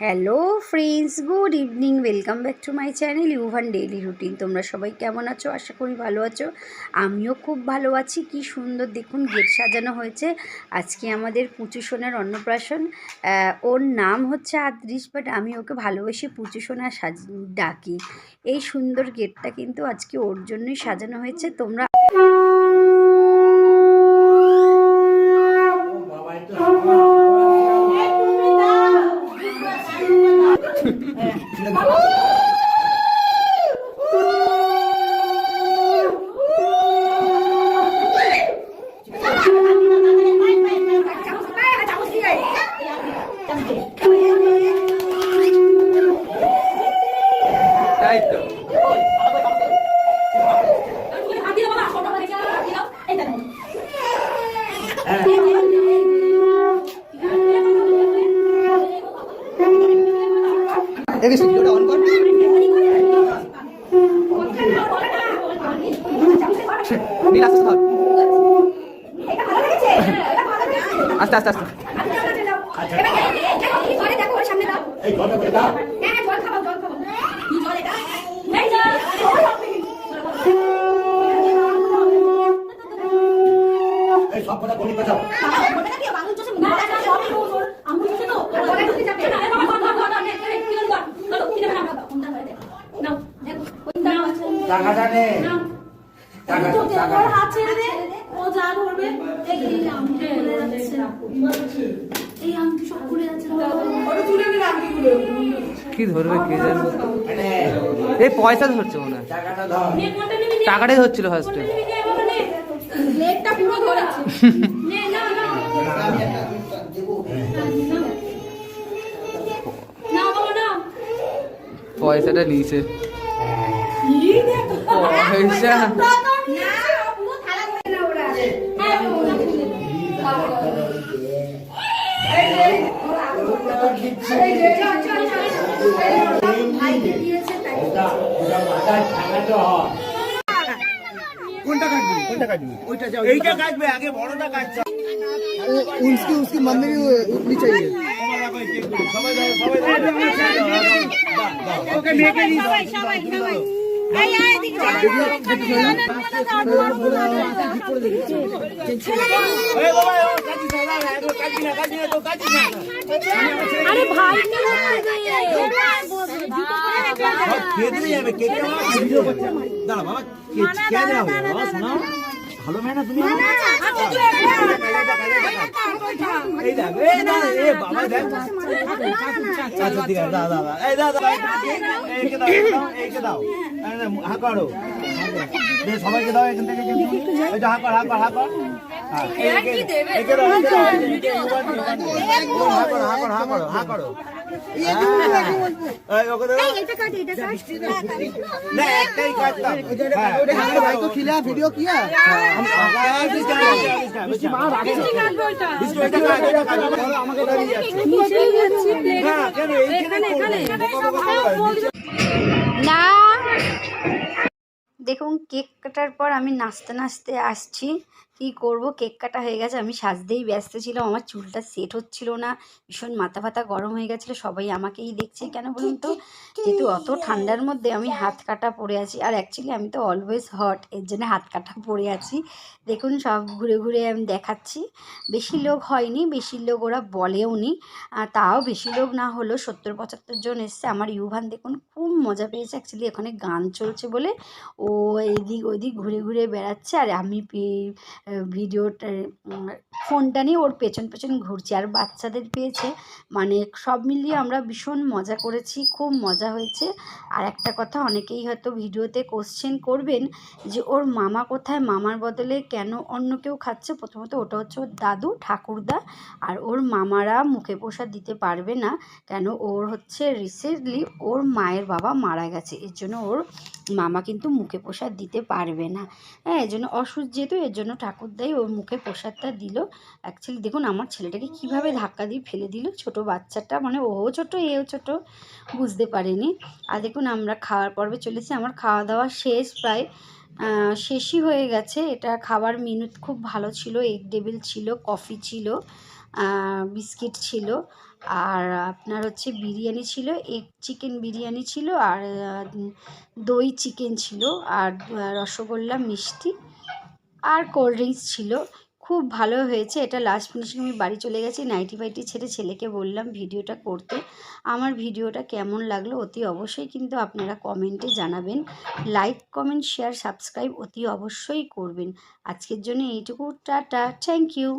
Hello friends good evening welcome back to my channel Yuvan daily routine তোমরা সবাই কেমন আছো? আশা করি ভালো আছো। আমিও খুব ভালো আছি। কি সুন্দর দেখুন গেট সাজানো হয়েছে। আজকে আমাদের পুচু সোনার অন্নপ্রাশন। ওর নাম হচ্ছে আদ্রিস বাট আমি ওকে ভালোবেসে পুচু সোনা সাজ ডাকি। এই সুন্দর গেটটা কিন্তু আজকে ওর জন্যই সাজানো হয়েছে। তোমরা 哎 দেখে ভিডিওটা অন কর। নীল আস্তে ধর। আস্তে আস্তে আস্তে। এই সব কটা গণিত টাকাটা নে। টাকা টাকা কি ধরবে কে জানে? নে এই পয়সা ধরছে মনে হয়। টাকাটা ধর। টাকাটাই ধরছিল ফার্স্টে লেগটা পুরো ধরেছে। নে না না। না বাবা না পয়সাটা নিয়েছে। পয়সা ওটা ওটা মাথায় টাকাটা হয় কোনটা কাটবি কোনটা কাটবি ওইটা যাও এইটা কাটবে আগে বড়টা কাটছে उसकी उसकी मम्मी भी उठनी चाहिए সবাই দাও সবাই দাও আরে ভাই দাঁড়া বাবা কে বাবা শোনাও ভালো মেয়ে না তুমি আচ্ছা সবাইকে দাও এখান থেকে হা কর হা কর হা কর হ্যাঁ, হা করো হা করো হা করো হা করো না। দেখুন কেক কাটার পর আমি নাচতে নাচতে আসছি। কি করব? কেক কাটা হয়ে গেছে আমি সাজতেই ব্যস্ত ছিলাম আমার চুলটা সেট হচ্ছিল না ভীষণ মাথা ফাতা গরম হয়ে গেছিল সবাই আমাকেই দেখছে কেন বলুন তো? যেহেতু অত ঠান্ডার মধ্যে আমি হাত কাটা পরে আছি আর অ্যাকচুয়ালি আমি তো অলওয়েজ হট এর জন্য হাত কাটা পরে আছি। দেখুন সব ঘুরে ঘুরে আমি দেখাচ্ছি। বেশি লোক হয়নি বেশি লোক ওরা বলেও নি আর তাও বেশি লোক না হলেও সত্তর পঁচাত্তর জন এসছে। আমার ইউভান দেখুন খুব মজা পেয়েছে অ্যাকচুয়ালি এখানে গান চলছে বলে ও এদিক ওদিক ঘুরে ঘুরে বেড়াচ্ছে আর আমি ভিডিওটা ফোনটা নিয়ে ওর পেছন পেছন ঘুরছি। আর বাচ্চাদের পেয়েছে মানে সব মিলিয়ে আমরা ভীষণ মজা করেছি, খুব মজা হয়েছে। আর একটা কথা, অনেকেই হয়তো ভিডিওতে কোশ্চেন করবেন যে, ওর মামা কোথায়? মামার বদলে কেন অন্য কেউ খাচ্ছে? প্রথমত ওটা হচ্ছে ওর দাদু, ঠাকুরদা। আর ওর মামারা মুখে প্রসাদ দিতে পারবে না, কেন ওর হচ্ছে রিসেন্টলি ওর মায়ের বাবা মারা গেছে। এর জন্য ওর মামা কিন্তু মুখে প্রসাদ দিতে পারবে না। হ্যাঁ এর জন্য অসুস্থ যেহেতু, এর জন্য ঠাকুরদাই ওর মুখে প্রসাদটা দিল। অ্যাকচুয়ালি দেখুন, আমার ছেলেটাকে কীভাবে ধাক্কা দিয়ে ফেলে দিল, ছোট বাচ্চাটা মানে ও ছোট, এও ছোট, বুঝতে পারেনি। আর দেখুন, আমরা খাওয়ার পর্বে চলেছি, আমার খাওয়া দাওয়া শেষ প্রায় শেষই হয়ে গেছে। এটা খাবার মেনু খুব ভালো ছিল এগ টেবিল ছিল কফি ছিল বিস্কিট ছিল, আর আপনার হচ্ছে বিরিয়ানি ছিল এগ চিকেন বিরিয়ানি ছিল, আর দই চিকেন ছিল, আর রসগোল্লা মিষ্টি। আর কোল্ড ড্রিঙ্কস ছিল। খুব ভালো হয়েছে। এটা লাস্ট ফিনিশিং আমি বাড়ি চলে গেছি। নাইটি ফাইটি ছেড়ে ছেলেকে বললাম ভিডিওটা করতে। আমার ভিডিওটা কেমন লাগল অতি অবশ্যই কিন্তু আপনারা কমেন্টে জানাবেন। লাইক কমেন্ট শেয়ার সাবস্ক্রাইব অতি অবশ্যই করবেন। আজকের জন্য এইটুকু। টাটা। Thank you